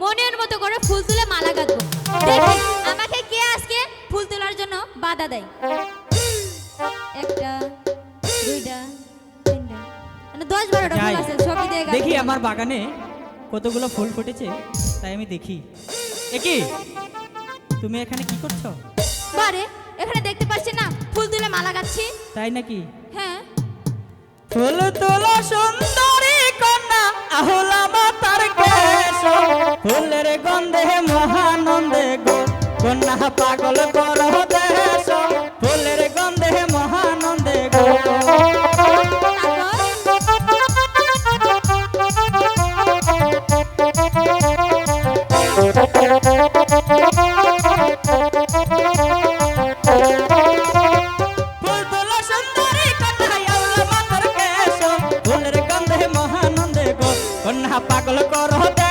মনের মতো করে ফুল তুলে মালা গাঁথবো দেখি আমাকে কে আজকে ফুল তোলার জন্য বাধা দেয়? একটা দুইটা তিনটা মানে দশ বারোটা ফুল আছে ছবি দিয়ে দেখি আমার বাগানে কতগুলো ফুল ফুটেছে তাই আমি দেখি। একি তুমি এখানে কি করছ? বারে এখানে দেখতে পাচ্ছেন না ফুল তুলে মালা গাচ্ছি তাই নাকি? হ্যাঁ। ফুল তোলা সুন্দরী পাগল কর দেশ। ফুলের গন্ধে মহানন্দে গো। তারপর ফুল